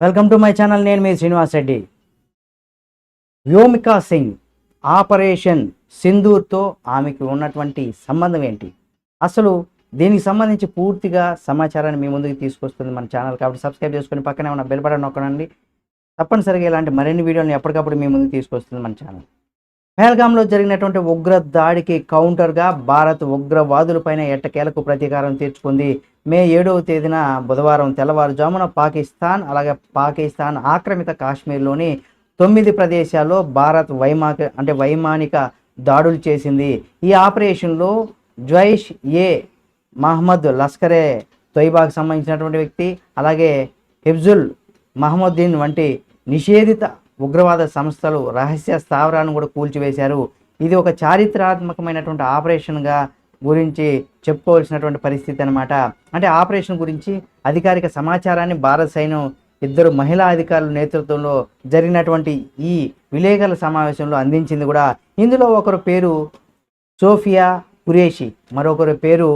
Welcome to my channel నేను మీ Srinivas Reddy. Vyomika Singh operation సింధూర్తో ఆమెకు ఉన్నటువంటి సంబంధం ఏంటి? అసలు దీనికి సంబంధించి పూర్తిగా సమాచారాన్ని మీ ముందుకు తీసుకొస్తుంది మన ఛానల్ కాబట్టి సబ్స్క్రైబ్ చేసుకొని పక్కనే ఉన్న బెల్ బటన్ నొక్కడండి తప్పనిసరిగా ఇలాంటి మరిన్ని వీడియోలను ఎప్పటికప్పుడు మీ ముందుకు తీసుకొస్తుంది మన ఛానల్. పహల్గామ్లో జరిగినటువంటి ఉగ్ర దాడికి కౌంటర్గా భారత్ ఉగ్రవాదులపైన ఎట్టకేలకు ప్రతీకారం తీర్చుకుంది మే ఏడవ తేదీన బుధవారం తెల్లవారుజామున పాకిస్తాన్ అలాగే పాకిస్తాన్ ఆక్రమిత కాశ్మీర్లోని తొమ్మిది ప్రదేశాల్లో భారత్ వైమాక అంటే వైమానిక దాడులు చేసింది. ఈ ఆపరేషన్లో జైష్ ఏ మహమ్మద్ లస్కరే తొయిబాకు సంబంధించినటువంటి వ్యక్తి అలాగే హిబ్జుల్ మహమ్మద్దీన్ వంటి నిషేధిత ఉగ్రవాద సంస్థలు రహస్య స్థావరాలను కూడా కూల్చివేశారు. ఇది ఒక చారిత్రాత్మకమైనటువంటి ఆపరేషన్గా గురించి చెప్పుకోవాల్సినటువంటి పరిస్థితి అనమాట అంటే ఆపరేషన్ గురించి అధికారిక సమాచారాన్ని భారత సైన్యం ఇద్దరు మహిళా అధికారుల నేతృత్వంలో జరిగినటువంటి ఈ విలేకరుల సమావేశంలో అందించింది కూడా. ఇందులో ఒకరు పేరు సోఫియా కురేషి మరొకరి పేరు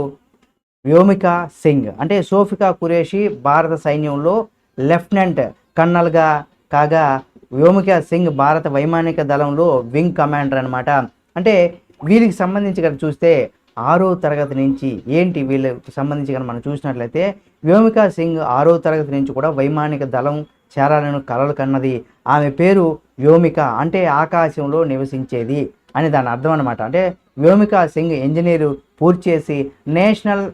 వ్యోమికా సింగ్. అంటే సోఫికా కురేషి భారత సైన్యంలో లెఫ్టినెంట్ కర్నల్గా కాగా వ్యోమికా సింగ్ భారత వైమానిక దళంలో వింగ్ కమాండర్ అనమాట అంటే వీరికి సంబంధించి కనుక చూస్తే ఆరో తరగతి నుంచి ఏంటి వీళ్ళకి సంబంధించి కనుక మనం చూసినట్లయితే వ్యోమికా సింగ్ ఆరో తరగతి నుంచి కూడా వైమానిక దళం చేరాలని కలలు కన్నది. ఆమె పేరు వ్యోమిక అంటే ఆకాశంలో నివసించేది అని దాని అర్థం అనమాట అంటే వ్యోమికా సింగ్ ఇంజనీరు పూర్తి చేసి నేషనల్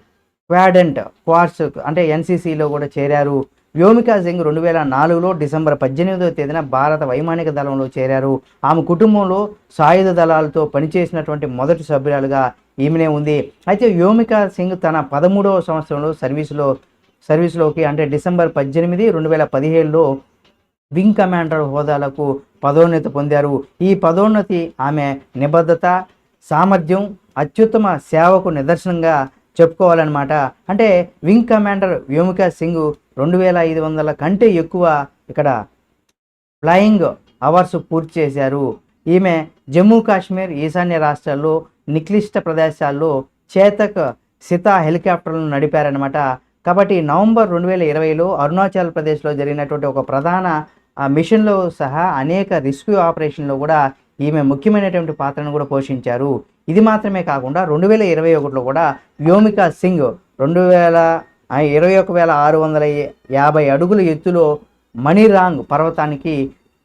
క్వాడెంట్ క్వార్స్ అంటే ఎన్సీసీలో కూడా చేరారు. వ్యోమికా సింగ్ రెండు వేల నాలుగులో డిసెంబర్ పద్దెనిమిదవ తేదీన భారత వైమానిక దళంలో చేరారు. ఆమె కుటుంబంలో సాయుధ దళాలతో పనిచేసినటువంటి మొదటి సభ్యురాలుగా ఈమెనే ఉంది. అయితే వ్యోమికా సింగ్ తన పదమూడవ సంవత్సరంలో సర్వీసులో సర్వీసులోకి అంటే డిసెంబర్ పద్దెనిమిది రెండు వేల పదిహేడులో వింగ్ కమాండర్ హోదాలకు పదోన్నతి పొందారు. ఈ పదోన్నతి ఆమె నిబద్ధత సామర్థ్యం అత్యుత్తమ సేవకు నిదర్శనంగా చెప్పుకోవాలన్నమాట. అంటే వింగ్ కమాండర్ వ్యోమికా సింగ్ రెండు వేల ఐదు వందల కంటే ఎక్కువ ఇక్కడ ఫ్లయింగ్ అవర్స్ పూర్తి చేశారు. ఈమె జమ్మూ కాశ్మీర్ ఈశాన్య రాష్ట్రాల్లో నిక్లిష్ట ప్రదేశాల్లో చేతక్ సితా హెలికాప్టర్లను నడిపారనమాట కాబట్టి నవంబర్ రెండు వేల ఇరవైలో అరుణాచల్ ప్రదేశ్లో జరిగినటువంటి ఒక ప్రధాన మిషన్లో సహా అనేక రెస్క్యూ ఆపరేషన్లో కూడా ఈమె ముఖ్యమైనటువంటి పాత్రను కూడా పోషించారు. ఇది మాత్రమే కాకుండా రెండు వేల ఇరవై ఒకటిలో కూడా వ్యోమికా సింగ్ రెండు వేల ఇరవై ఒక వేల ఆరు వందల యాభై అడుగుల ఎత్తులో మణిరాంగ్ పర్వతానికి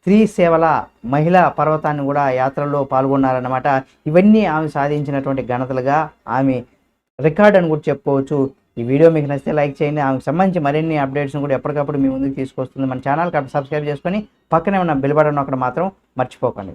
స్త్రీ సేవల మహిళా పర్వతాన్ని కూడా యాత్రలో పాల్గొన్నారన్నమాట. ఇవన్నీ ఆమె సాధించినటువంటి ఘనతలుగా ఆమె రికార్డ్ అని కూడా చెప్పుకోవచ్చు. ఈ వీడియో మీకు నచ్చితే లైక్ చేయండి. ఆమెకు సంబంధించి మరిన్ని అప్డేట్స్ని కూడా ఎప్పటికప్పుడు మీ ముందుకు తీసుకొస్తుంది. మన ఛానల్ కాబట్టి సబ్స్క్రైబ్ చేసుకొని పక్కనే ఉన్న బెల్ బటన్ ఒకటి మాత్రం మర్చిపోకండి.